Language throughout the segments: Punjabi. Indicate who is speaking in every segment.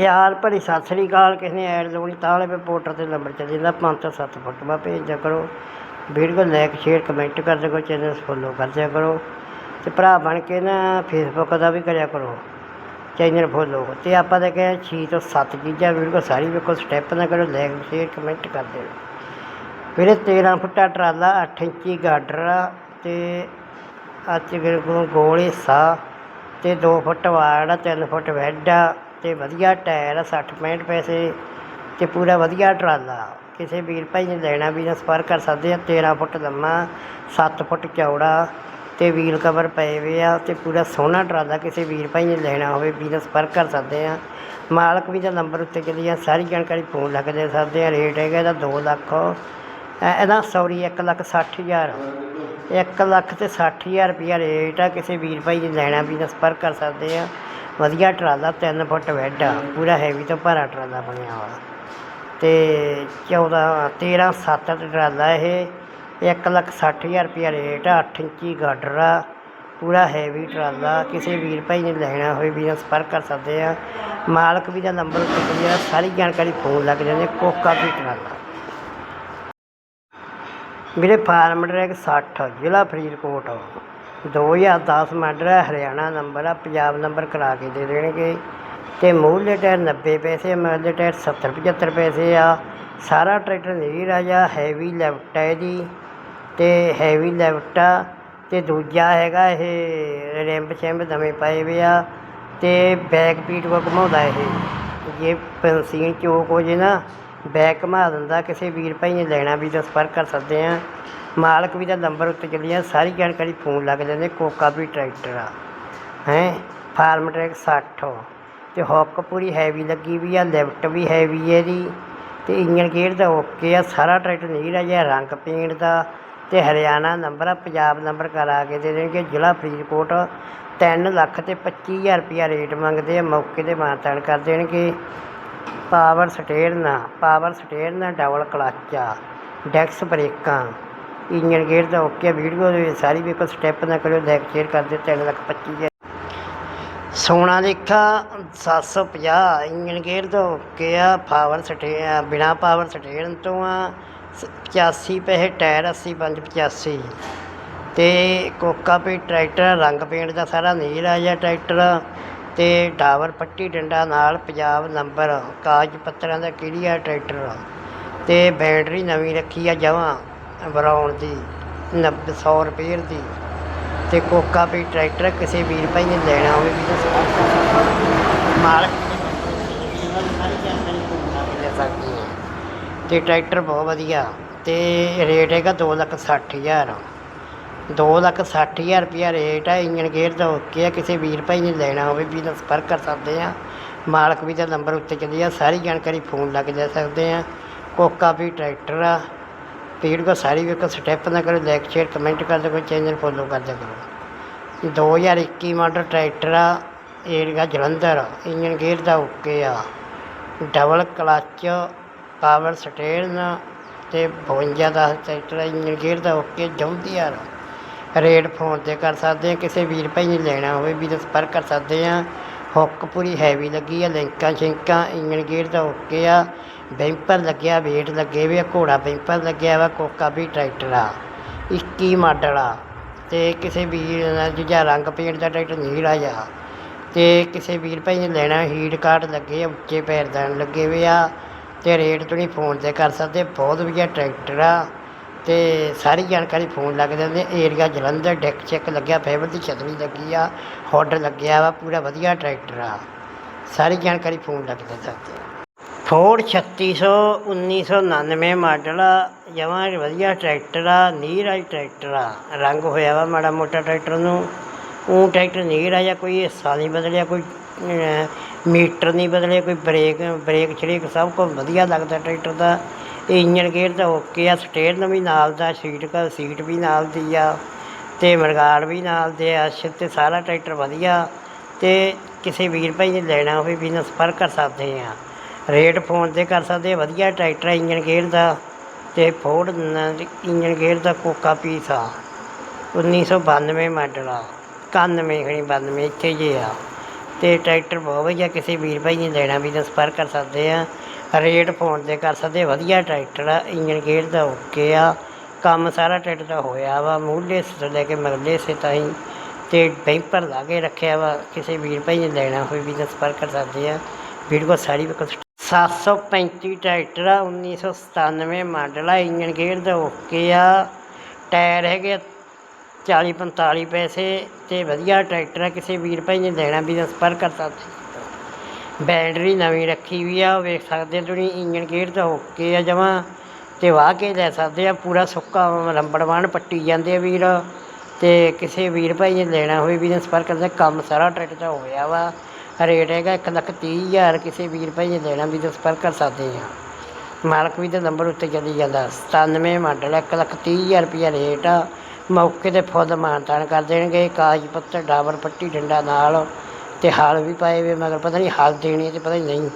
Speaker 1: ਪਿਆਰ ਭਰੀ ਸਤਿ ਸ੍ਰੀ ਅਕਾਲ, ਕਿਸੇ ਨੇ ਐਡ ਲਾਉਣੀ ਤਾਂ ਵਾਲੇ ਪੋਰਟਰ ਤੇ ਨੰਬਰ ਚੱਲ ਜਾਂਦਾ, ਪੰਜ ਤੋਂ ਸੱਤ ਫੁੱਟ ਮਾ ਭੇਜਿਆ ਕਰੋ। ਵੀਡੀਓ ਲਾਈਕ ਸ਼ੇਅਰ ਕਮੈਂਟ ਕਰ ਕਰੋ ਚੈਨਲ ਫੋਲੋ ਕਰ ਕਰੋ। ਤੇ ਭਰਾ ਬਣ ਕੇ ਨਾ ਫੇਸਬੁੱਕ ਦਾ ਵੀ ਕਰਿਆ ਕਰੋ ਚੈਨਲ ਫੋਲੋ ਤੇ ਆਪਾਂ ਤਾਂ ਕਹੇ 6 ਤੋਂ 7 ਚੀਜ਼ਾਂ ਵੀਡੀਓ ਸਾਰੀ ਵੇਖੋ ਸਟੈਪ ਨਾ ਕਰੋ ਲਾਈਕ ਸ਼ੇਅਰ ਕਮੈਂਟ ਕਰ ਦਿਓ। ਫਿਰ 13 ਫੁੱਟਾ ਟਰਾਲਾ 8 ਇੰਚੀ ਗਾਡਰ ਆ, ਤੇ ਅੱਜ ਕੋਲ ਗੋਲ ਹਿੱਸਾ, ਤੇ 2 ਫੁੱਟ ਵਾੜ ਆ 3 ਫੁੱਟ ਬੈੱਡ ਆ ਵਧੀਆ ਟਾਇਰ ਆ 60 65 ਪੈਸੇ ਅਤੇ ਪੂਰਾ ਵਧੀਆ ਟਰਾਲਾ। ਕਿਸੇ ਵੀਰ ਭਾਈ ਨੇ ਲੈਣਾ ਵੀ ਨਾ ਸੰਪਰਕ ਕਰ ਸਕਦੇ ਆ 13 ਫੁੱਟ ਲੰਮਾ 7 ਫੁੱਟ ਚੌੜਾ ਅਤੇ ਵੀਲ ਕਵਰ ਪਏ ਵੇ ਆ ਅਤੇ ਪੂਰਾ ਸੋਹਣਾ ਟਰਾਲਾ ਕਿਸੇ ਵੀਰ ਭਾਈ ਨੇ ਲੈਣਾ ਹੋਵੇ, ਵੀ ਨਾ ਸੰਪਰਕ ਕਰ ਸਕਦੇ ਆ। ਮਾਲਕ ਵੀ ਦਾ ਨੰਬਰ ਉੱਤੇ ਚੱਲੀ ਆ, ਸਾਰੀ ਜਾਣਕਾਰੀ ਫੋਨ ਲੱਗ ਦੇ ਸਕਦੇ ਆ, ਰੇਟ ਹੈਗਾ ਇਹਦਾ 2 ਲੱਖ। ਇਹਦਾ ਸੌਰੀ 1 ਲੱਖ 60 ਹਜ਼ਾਰ। 1 ਲੱਖ ਤੇ 60 ਹਜ਼ਾਰ ਰੁਪਈਆ ਰੇਟ ਆ, ਕਿਸੇ ਵੀਰ ਭਾਈ ਨੇ ਲੈਣਾ ਵੀ ਤਾਂ ਸੰਪਰਕ ਕਰ ਸਕਦੇ ਆ। ਵਧੀਆ ਟਰਾਲਾ 3 ਫੁੱਟ ਵੈੱਡ ਆ, ਪੂਰਾ ਹੈਵੀ ਤੋਂ ਭਾਰਾ ਟਰਾਲਾ ਬਣਿਆ ਵਾ ਤੇ 14 13 7 ਟਰਾਲਾ ਇਹ 1 ਲੱਖ 60 ਹਜ਼ਾਰ ਰੁਪਈਆ ਰੇਟ ਆ 8 ਇੰਚੀ ਗਾਡਰ ਆ, ਪੂਰਾ ਹੈਵੀ ਟਰਾਲਾ। ਕਿਸੇ ਵੀਰ ਭਾਈ ਨੇ ਲੈਣਾ ਹੋਵੇ ਵੀ ਤਾਂ ਸੰਪਰਕ ਕਰ ਸਕਦੇ ਆ। ਮਾਲਕ ਵੀ ਦਾ ਨੰਬਰ ਉੱਤੇ ਚੱਲਿਆ ਸਾਰੀ ਜਾਣਕਾਰੀ ਫੋਨ ਲੱਗ ਜਾਂਦੇ ਕੋਕਾ ਵੀ ਟਰਾਲਾ। ਵੀਰੇ ਫਾਰਮ ਡਰੈਕ 60 ਜ਼ਿਲ੍ਹਾ ਫਰੀਦਕੋਟ 2010 ਮਾਡਲ ਹੈ ਹਰਿਆਣਾ ਨੰਬਰ ਆ, ਪੰਜਾਬ ਨੰਬਰ ਕਰਾ ਕੇ ਦੇ ਦੇਣਗੇ। ਅਤੇ ਮੂਹਰਲੇ ਟਾਇਰ 90 ਪੈਸੇ ਮਗਰਲੇ ਟਾਇਰ 70 75 ਪੈਸੇ ਆ। ਸਾਰਾ ਟਰੈਕਟਰ ਨਹੀਂ ਰਾਜਾ ਹੈਵੀ ਲੈਫਟ ਹੈ ਇਹਦੀ ਅਤੇ ਹੈਵੀ ਲੈਫਟ ਆ। ਅਤੇ ਦੂਜਾ ਹੈਗਾ ਇਹ ਰਿੰਬ ਸ਼ਿੰਬ ਨਵੇਂ ਪਾਏ ਵੇ ਆ ਅਤੇ ਬੈਕ ਪੀਟ ਕੋ ਘੁਮਾਉਂਦਾ ਇਹ। ਜੇ ਪੈਂਸੀਨ ਚੋਕ ਹੋ ਜੇ ਨਾ ਬੈਕ ਘੁਮਾ ਦਿੰਦਾ, ਕਿਸੇ ਵੀਰ ਭਾਈ ਨੇ ਲੈਣਾ ਵੀ ਤਾਂ ਸੰਪਰਕ ਕਰ ਸਕਦੇ ਆ। ਮਾਲਕ ਵੀ ਦਾ ਨੰਬਰ ਉੱਤੇ ਚੱਲੀ ਆ ਸਾਰੀ ਜਾਣਕਾਰੀ ਫੋਨ ਲੱਗ ਜਾਂਦੇ, ਕੋਕਾ ਵੀ ਟਰੈਕਟਰ ਆ, ਹੈ, ਫਾਰਮ ਟਰੈਕ 60 ਤੇ ਹੁੱਕ ਪੂਰੀ ਹੈਵੀ ਲੱਗੀ ਵੀ ਆ, ਲਿਫਟ ਵੀ ਹੈਵੀ ਹੈ ਇਹਦੀ, ਤੇ ਇੰਜਨ ਗੇਅਰ ਦਾ ਓਕੇ ਆ, ਸਾਰਾ ਟਰੈਕਟਰ ਨਹੀਂ ਰਿਹਾ ਰੰਗ ਪੇਂਟ ਦਾ, ਤੇ ਹਰਿਆਣਾ ਨੰਬਰ ਆ, ਪੰਜਾਬ ਨੰਬਰ ਕਰਾ ਕੇ ਦੇ ਦੇਣਗੇ, ਜ਼ਿਲ੍ਹਾ ਫਰੀਦਕੋਟ 3 ਲੱਖ ਤੇ 25000 ਰੁਪਿਆ ਰੇਟ ਮੰਗਦੇ ਆ, ਮੌਕੇ ਤੇ ਮਾਨਤਾਨ ਕਰ ਦੇਣਗੇ। Power steer steering power steer steering double clutch ਆ, ਡੈਕਸ ਬ੍ਰੇਕਾਂ ਇੰਜਨ ਗੇਅਰ ਦਾ ਓਕੇ ਵੀਡੀਓ ਦੇ ਵਿੱਚ ਸਾਰੀ ਵੇਖੋ ਸਟੈਪ ਨਾ ਕਰਿਓ ਲਾਈਕ ਸ਼ੇਅਰ ਕਰ ਦਿਓ 3 ਲੱਖ 25000 ਸੋਨਾ ਦੇਖਾ 750 ਇੰਜਨ ਗੇਅਰ ਦਾ ਓਕੇ ਆ ਪਾਵਰ ਸਟੇ ਬਿਨਾ ਪਾਵਰ ਸਟੇਨ ਤੋਂ ਆ ਸ- 85 ਪੈਸੇ, ਟਾਇਰ 80 ਪੰਜ 85 ਤੇ ਕੋਕਾ ਪੇ ਟਰੈਕਟਰ, ਰੰਗ ਪੇਂਟ ਦਾ ਸਾਰਾ ਨੀਲ ਆ ਜਾਂ ਟਰੈਕਟਰ, ਤੇ ਡਾਵਰ ਪੱਟੀ ਡੰਡਾ ਨਾਲ ਪੰਜਾਬ ਨੰਬਰ, ਕਾਗਜ਼ ਪੱਤਰਾਂ ਦਾ ਕਿਹੜੀਆ ਟਰੈਕਟਰ? ਤੇ ਬੈਟਰੀ ਨਵੀਂ ਰੱਖੀ ਆ ਜਮਾਂ। ਬਰਾਉਣ ਦੀ 90 100 ਰੁਪਏ ਦੀ। ਤੇ ਕੋਕਾ ਵੀ ਟਰੈਕਟਰ, ਕਿਸੇ ਵੀਰ ਭਾਈ ਨੇ ਲੈਣਾ ਹੋਵੇ ਵੀ ਤਾਂ ਮਾਲਕ ਤੇ ਟਰੈਕਟਰ ਬਹੁਤ ਵਧੀਆ। ਤੇ ਰੇਟ ਹੈਗਾ ਦੋ ਲੱਖ ਸੱਠ ਹਜ਼ਾਰ। ਦੋ ਲੱਖ ਸੱਠ ਹਜ਼ਾਰ ਰੁਪਇਆ ਰੇਟ ਹੈ ਇੰਜਨ ਗੇਅਰ ਦਾ ਓਕੇ ਆ, ਕਿਸੇ ਵੀਰ ਭਾਈ ਨੇ ਲੈਣਾ ਹੋਵੇ ਵੀ ਤਾਂ ਸੰਪਰਕ ਕਰ ਸਕਦੇ ਆ। ਮਾਲਕ ਵੀ ਦਾ ਨੰਬਰ ਉੱਤੇ ਚੱਲੀ ਆ, ਸਾਰੀ ਜਾਣਕਾਰੀ ਫੋਨ ਲੱਗ ਜਾ ਸਕਦੇ ਆ। ਕੋਕਾ ਵੀ ਟਰੈਕਟਰ ਆ। ਪੀੜ ਕੋ ਸਾਰੀ ਵੇਖੋ ਸਟੈਪ ਨਾ ਕਰੋ ਲਾਈਕ ਸ਼ੇਅਰ ਕਮੈਂਟ ਕਰ ਦਿਓ ਚੈਨਲ ਫੋਲੋ ਕਰ ਦਿਆ ਕਰੋ। 2021 ਮਾਡਲ ਟਰੈਕਟਰ ਆ ਏਰੀਆ ਜਲੰਧਰ ਇੰਜਨ ਗੇਅਰ ਦਾ ਓਕੇ ਆ। ਡਬਲ ਕਲਚ ਪਾਵਰ ਸਟੇਅਰਨ ਤੇ 52 ਦਾ ਟਰੈਕਟਰ ਆ, ਇੰਜਨ ਗੇਅਰ ਦਾ ਓਕੇ ਜੌਂਦੀ ਆ। ਰੇਟ ਫੋਨ ਤੇ ਕਰ ਸਕਦੇ ਆ ਕਿਸੇ ਵੀਰ ਭਾਈ ਨੇ ਲੈਣਾ ਹੋਵੇ ਵੀ ਤਾਂ ਸੰਪਰਕ ਕਰ ਸਕਦੇ ਆ। ਹੁੱਕ ਪੂਰੀ ਹੈਵੀ ਲੱਗੀ ਆ, ਲਿੰਕਾਂ ਛਿੰਕਾਂ ਇੰਜਨ ਗੇਅਰ ਤਾਂ ਓਕੇ ਆ। ਬੈਂਪਰ ਲੱਗਿਆ ਵੇਟ ਲੱਗੇ ਵੇ ਆ, ਘੋੜਾ ਬੈਂਪਰ ਲੱਗਿਆ ਵਾ, ਕੋਕਾ ਵੀ ਟਰੈਕਟਰ ਆ। 21 ਮਾਡਲ ਆ। ਤੇ ਕਿਸੇ ਵੀਰ ਨੇ ਜਿਹੜਾ ਰੰਗ ਪੇਂਟ ਦਾ ਟਰੈਕਟਰ ਨਹੀਂ ਲਾਇਆ ਤੇ ਕਿਸੇ ਵੀਰ ਭਾਈ ਨੇ ਲੈਣਾ ਹੀਟ ਕਾਰਡ ਲੱਗੇ ਆ, ਉੱਚੇ ਪੈਰ ਪੈਰਦਾਨ ਲੱਗੇ ਵੇ ਆ। ਤੇ ਰੇਟ ਤੁਸੀਂ ਫੋਨ ਤੇ ਕਰ ਸਕਦੇ ਬਹੁਤ ਵਧੀਆ ਟਰੈਕਟਰ ਆ। ਤੇ ਸਾਰੀ ਜਾਣਕਾਰੀ ਫੋਨ ਲੱਗ ਜਾਂਦੇ ਏਰੀਆ ਜਲੰਧਰ, ਡੈਕ ਚੈੱਕ ਲੱਗਿਆ ਫਾਈਬਰ ਦੀ ਛਤਰੀ ਲੱਗੀ ਆ ਹੌਡ ਲੱਗਿਆ ਵਾ, ਪੂਰਾ ਵਧੀਆ ਟਰੈਕਟਰ ਆ। ਸਾਰੀ ਜਾਣਕਾਰੀ ਫੋਨ ਲੱਗ ਦੇ ਸਕਦੇ ਆ ਫੋਰਡ 3600 1999 ਮਾਡਲ ਆ, ਜਮਾਂ ਵਧੀਆ ਟਰੈਕਟਰ ਆ ਨੀਰ ਵਾਲੀ ਟਰੈਕਟਰ ਆ। ਰੰਗ ਹੋਇਆ ਵਾ ਮਾੜਾ ਮੋਟਾ ਟਰੈਕਟਰ ਨੂੰ। ਉਹ ਟਰੈਕਟਰ ਨੀਰ ਆ ਜਾਂ ਕੋਈ ਹਿੱਸਾ ਨਹੀਂ ਬਦਲਿਆ, ਕੋਈ ਮੀਟਰ ਨਹੀਂ ਬਦਲਿਆ, ਕੋਈ ਬ੍ਰੇਕ ਬ੍ਰੇਕ ਛੜੀਕ ਸਭ ਕੁਝ ਵਧੀਆ ਲੱਗਦਾ ਟਰੈਕਟਰ ਦਾ। ਇਹ ਇੰਜਨ ਗੇਅਰ ਤਾਂ ਓਕੇ ਆ ਸਟੇਅਰਨ ਵੀ ਨਾਲ ਦਾ, ਸੀਟ ਕਾ, ਸੀਟ ਵੀ ਨਾਲ ਦੀ ਆ, ਤੇ ਮਰਗਾੜ ਵੀ ਨਾਲ ਦੇ ਆ ਸ਼ਿਫਟ ਤੇ ਸਾਰਾ ਟਰੈਕਟਰ ਵਧੀਆ। ਤੇ ਕਿਸੇ ਵੀਰ ਭਾਈ ਨੇ ਲੈਣਾ ਹੋਵੇ ਵੀ ਨਾਲ ਸੰਪਰਕ ਕਰ ਸਕਦੇ ਆ। ਰੇਟ ਫੋਨ ਤੇ ਕਰ ਸਕਦੇ ਆ, ਵਧੀਆ ਟਰੈਕਟਰ ਆ ਇੰਜਨ ਗੇਅਰ ਦਾ। ਤੇ ਫੋਰਡ ਇੰਜਨ ਗੇਅਰ ਦਾ ਕੋਕਾ ਪੀਸ ਆ। 1992 ਮਾਡਲ ਆ। 91 ਖਣੀ 92 ਇੱਥੇ ਜੇ ਆ। ਤੇ ਟਰੈਕਟਰ ਬਹੁਤ ਵਧੀਆ, ਕਿਸੇ ਵੀਰ ਭਾਈ ਨੇ ਲੈਣਾ, ਬਿਜਨਸ ਪਰ ਕਰ ਸਕਦੇ ਆ। ਰੇਟ ਫੋਨ ਤੇ ਕਰ ਸਕਦੇ, ਵਧੀਆ ਟਰੈਕਟਰ ਆ ਇੰਜਨ ਗੇਅਰ ਦਾ ਓਕੇ ਆ, ਕੰਮ ਸਾਰਾ ਟਰੈਕਟਰ ਦਾ ਹੋਇਆ ਵਾ ਮੂਹਲੇ ਹਿੱਸੇ ਲੈ ਕੇ ਮਗਰਲੇ ਹਿੱਸੇ ਤਾਈਂ ਤੇ ਬੈਂਪਰ ਲਾ ਕੇ ਰੱਖਿਆ ਵਾ, ਕਿਸੇ ਵੀਰ ਭਾਈ ਨੇ ਲੈਣਾ ਹੋਵੇ ਵੀ ਤਾਂ ਸੰਪਰਕ ਕਰ ਸਕਦੇ ਆ ਵੀਡੀਓ ਸਾਰੀ ਵੇਖੋ 735 ਟਰੈਕਟਰ ਆ 1997 ਮਾਡਲ ਆ ਇੰਜਨ ਗੇਅਰ ਦਾ ਓਕੇ ਆ, ਟਾਇਰ ਹੈਗੇ 40 45 ਪੈਸੇ ਤੇ ਵਧੀਆ ਟਰੈਕਟਰ ਆ, ਕਿਸੇ ਵੀਰ ਭਾਈ ਨੇ ਲੈਣਾ ਵੀ ਤਾਂ ਸੰਪਰਕ ਕਰ ਸਕਦੇ। ਬੈਟਰੀ ਨਵੀਂ ਰੱਖੀ ਵੀ ਆ, ਉਹ ਵੇਖ ਸਕਦੇ ਆ ਤੁਸੀਂ ਇੰਜਨ ਗੇਅਰ ਦਾ ਓਕੇ ਆ ਜਮਾਂ, ਤੇ ਵਾਹ ਕੇ ਲੈ ਸਕਦੇ ਆ, ਪੂਰਾ ਸੁੱਕਾ ਰੰਬੜਵਾਨ ਪੱਟੀ ਜਾਂਦੇ ਆ ਵੀਰ, ਤੇ ਕਿਸੇ ਵੀਰ ਭਾਈ ਨੇ ਲੈਣਾ ਹੋਵੇ ਵੀ ਤਾਂ ਸੰਪਰਕ ਕਰਦੇ ਕੰਮ ਸਾਰਾ ਟਰੈਕਟਰ ਦਾ ਹੋਇਆ ਵਾ, ਰੇਟ ਹੈਗਾ ਇੱਕ ਲੱਖ ਤੀਹ ਹਜ਼ਾਰ, ਕਿਸੇ ਵੀਰ ਭਾਈ ਨੇ ਲੈਣਾ ਵੀ ਤਾਂ ਸੰਪਰਕ ਕਰ ਸਕਦੇ ਆ। ਮਾਲਕ ਵੀ ਦਾ ਨੰਬਰ ਉੱਤੇ ਚੱਲੀ ਜਾਂਦਾ 97 ਮਾਡਲ ਇੱਕ ਲੱਖ ਤੀਹ ਹਜ਼ਾਰ ਰੁਪਈਆ ਰੇਟ ਆ, ਮੌਕੇ ਤੇ ਫੁੱਲ ਮਾਨਤਾਨ ਕਰ ਦੇਣਗੇ, ਕਾਗਜ਼ ਪੱਤਰ, ਡਾਬਰ ਪੱਟੀ, ਡੰਡਾ ਨਾਲ ਤੇ ਹਾਲ ਵੀ ਪਾਏ ਵੇ, ਮਗਰ ਪਤਾ ਨਹੀਂ ਹਲ ਦੇਣੀ ਤੇ ਪਤਾ ਨਹੀਂ ਨਹੀਂ।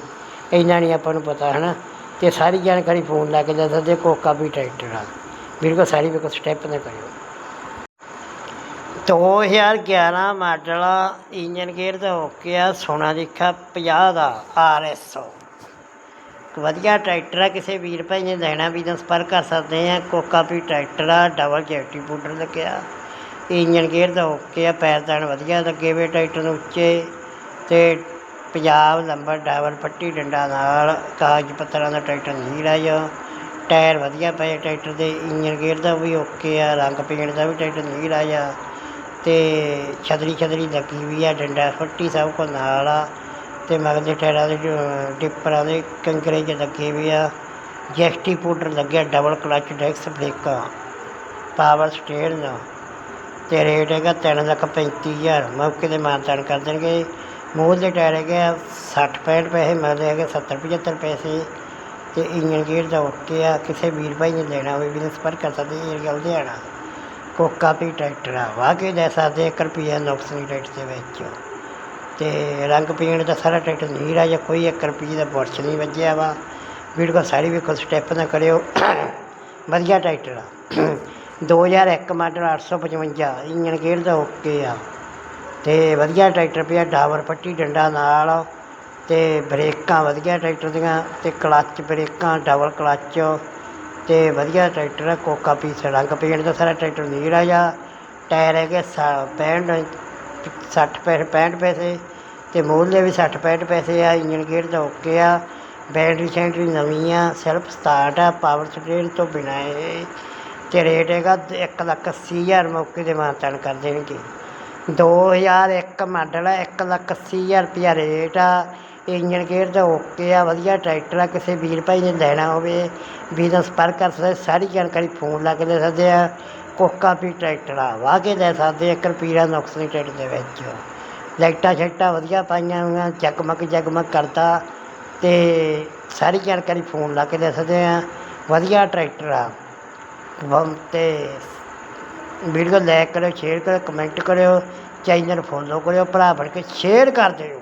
Speaker 1: ਇੰਨਾ ਨਹੀਂ ਆਪਾਂ ਨੂੰ ਪਤਾ ਹੈ ਨਾ ਤੇ ਸਾਰੀ ਜਾਣਕਾਰੀ ਫੋਨ ਲਾ ਕੇ ਦੇ ਸਕਦੇ ਕੋਕਾ ਵੀ ਟਰੈਕਟਰ ਆ ਬਿਲਕੁਲ ਸਾਰੀ ਵੇਖੋ ਸਟੈਪ ਨਾ ਕਰਿਓ। 2011 ਮਾਡਲ ਇੰਜਨ ਗੇਅਰ ਦਾ ਓਕੇ ਆ, ਸੋਨਾ ਦੇਖਾ 50 ਦਾ, ਆਰ ਐਸ ਵਧੀਆ ਟਰੈਕਟਰ ਆ, ਕਿਸੇ ਵੀਰ ਭਾਈ ਨੇ ਲੈਣਾ, ਵੀ ਤਾਂ ਸੰਪਰਕ ਕਰ ਸਕਦੇ ਆ। ਕੋਕਾ ਵੀ ਟਰੈਕਟਰ ਆ, ਡਬਲ ਜੈਟੀ ਬੂਟਰ ਲੱਗਿਆ। ਇੰਜਨ ਗੇਅਰ ਦਾ ਓਕੇ ਆ ਪੈਰਦਾਨ ਵਧੀਆ ਲੱਗੇ ਵੇ ਟਰੈਕਟਰ ਨੂੰ ਉੱਚੇ ਅਤੇ ਪੰਜਾਬ ਨੰਬਰ ਡਾਵਰ ਪੱਟੀ ਡੰਡਾ ਨਾਲ ਕਾਗਜ਼ ਪੱਤਰਾਂ ਦਾ ਟਰੈਕਟਰ ਨਹੀਂ ਰਾਜਾ ਟਾਇਰ ਵਧੀਆ ਪਏ ਟਰੈਕਟਰ ਦੇ ਇੰਜਨ ਗੇਅਰ ਦਾ ਵੀ ਓਕੇ ਆ, ਰੰਗ ਪੇਂਟ ਦਾ ਵੀ ਟਰੈਕਟਰ ਨਹੀਂ ਰਾਜਾ ਅਤੇ ਛਤਰੀ ਛਤਰੀ ਲੱਗੀ ਵੀ ਆ, ਡੰਡਾ ਫੱਟੀ ਸਭ ਕੁਝ ਨਾਲ ਆ। ਅਤੇ ਮਗਲੇ ਟਾਇਰਾਂ ਦੇ, ਡਿੱਪਰਾਂ ਦੇ ਕੰਕਰੇ 'ਚ ਲੱਗੇ ਵੀ ਆ। ਜੈਸਟੀ ਪਾਊਡਰ ਲੱਗਿਆ, ਡਬਲ ਕਲਚ ਡੈਕਸ ਬ੍ਰੇਕਾਂ। ਪਾਵਰ ਸਟੀਅਰਿੰਗ ਅਤੇ ਰੇਟ ਹੈਗਾ ਤਿੰਨ ਲੱਖ ਪੈਂਤੀ ਹਜ਼ਾਰ ਮੌਕੇ ਤੇ ਮਾਨਤਾਨ ਕਰ ਦੇਣਗੇ। ਮੂਹਰੇ ਦੇ ਟਾਇਰ ਹੈਗੇ ਆ 60 65 ਪੈਸੇ ਮਗਲੇ ਹੈਗੇ 70 75 ਪੈਸੇ। ਅਤੇ ਇੰਜਨ ਗੇਅਰ ਦਾ ਓਕੇ ਆ, ਕਿਸੇ ਵੀਰ ਭਾਈ ਨੇ ਲੈਣਾ ਹੋਵੇ, ਵੀ ਸੰਪਰਕ ਕਰ ਸਕਦੇ ਇਹ ਲੁਧਿਆਣਾ। ਕੋਕਾ ਵੀ ਟਰੈਕਟਰ ਆ, ਵਾਹ ਕੇ ਲੈ ਸਕਦੇ 1 ਰੁਪਈਆ ਨੁਕਸ ਨਹੀਂ ਟਰੈਕਟਰ ਦੇ ਵਿੱਚ। ਅਤੇ ਰੰਗ ਪੀਣ ਦਾ ਸਾਰਾ ਟਰੈਕਟਰ ਨਹੀਂ ਰਾਜਾ ਕੋਈ 1 ਰੁਪਈਏ ਦਾ ਬੁਰਸ਼ ਨਹੀਂ ਵੱਜਿਆ ਵਾ। ਵੀਡੀਓ ਸਾਰੀ ਵੀ ਵੇਖੋ, ਸਟੈਪ ਨਾ ਕਰਿਓ। ਵਧੀਆ ਟਰੈਕਟਰ ਆ। 2001 ਮਾਡਲ 855 ਇੰਜਨ ਗੇਅਰ ਦਾ ਓਕੇ ਆ। ਤੇ ਵਧੀਆ ਟਰੈਕਟਰ ਪਿਆ ਡਾਵਰ ਪੱਟੀ ਡੰਡਾ ਨਾਲ। ਤੇ ਬ੍ਰੇਕਾਂ ਵਧੀਆ ਟਰੈਕਟਰ ਦੀਆਂ, ਤੇ ਕਲੱਚ ਬ੍ਰੇਕਾਂ, ਡਬਲ ਕਲੱਚ। ਤੇ ਵਧੀਆ ਟਰੈਕਟਰ ਆ, ਕੋਕਾ ਪੀਸ ਰੰਗ ਪੇਂਟ ਦਾ ਸਾਰਾ ਟਰੈਕਟਰ ਨਹੀਂ ਰਾਜਾ ਟਾਇਰ ਹੈਗੇ 65 60 ਪੈਸੇ 65 ਪੈਸੇ। ਤੇ ਮੂਹਰਲੇ ਵੀ 60 65 ਪੈਸੇ ਆ ਇੰਜਨ ਗੇਅਰ ਦਾ ਓਕੇ ਆ। ਬੈਟਰੀ ਸੈਂਟਰੀ ਨਵੀਂ ਆ ਸੈਲਫ ਸਟਾਰਟ ਆ ਪਾਵਰ ਸਟੇਅਰ ਤੋਂ ਬਿਨਾਂ ਇਹ ਤੇ ਰੇਟ ਹੈਗਾ ਇੱਕ ਲੱਖ ਅੱਸੀ ਹਜ਼ਾਰ ਮੌਕੇ ਦੇ ਮਾਨਤਾਨ ਕਰ ਦੇਣਗੇ। 2001 ਮਾਡਲ ਹੈ ਇੱਕ ਲੱਖ ਅੱਸੀ ਹਜ਼ਾਰ ਰੁਪਈਆ ਰੇਟ ਆ। ਇੰਜਨ ਗੇਅਰ ਦਾ ਓਕੇ ਆ, ਵਧੀਆ ਟਰੈਕਟਰ ਆ, ਕਿਸੇ ਵੀਰ ਭਾਈ ਨੇ ਲੈਣਾ ਹੋਵੇ ਵੀ ਤਾਂ ਸੰਪਰਕ ਕਰ ਸਕਦੇ, ਸਾਰੀ ਜਾਣਕਾਰੀ ਫੋਨ ਲਾ ਕੇ ਲੈ ਸਕਦੇ ਆ। ਕੋਕਾ ਵੀ ਟਰੈਕਟਰ ਆ, ਵਾਹ ਕੇ ਲੈ ਸਕਦੇ ਇੱਕ ਰੁਪਈਆ ਨੁਕਸ ਨਹੀਂ ਟਰੈਕਟਰ ਦੇ ਵਿੱਚ। ਲਾਈਟਾਂ ਸ਼ਾਈਟਾਂ ਵਧੀਆ ਪਾਈਆਂ ਹੋਈਆਂ, ਜਗਮਗ ਜਗਮਗ ਕਰਦਾ ਤੇ ਸਾਰੀ ਜਾਣਕਾਰੀ ਫੋਨ ਲਾ ਕੇ ਲੈ ਸਕਦੇ ਆ। ਵਧੀਆ ਟਰੈਕਟਰ ਆ। ਵਮ ਤੇ ਵੀਡੀਓ ਲਾਈਕ ਕਰਿਓ ਸ਼ੇਅਰ ਕਰਿਓ ਕਮੈਂਟ ਕਰਿਓ ਚੈਨਲ ਫੋਲੋ ਕਰਿਓ, ਭਰਾ ਬਣ ਕੇ ਸ਼ੇਅਰ ਕਰ ਦਿਓ।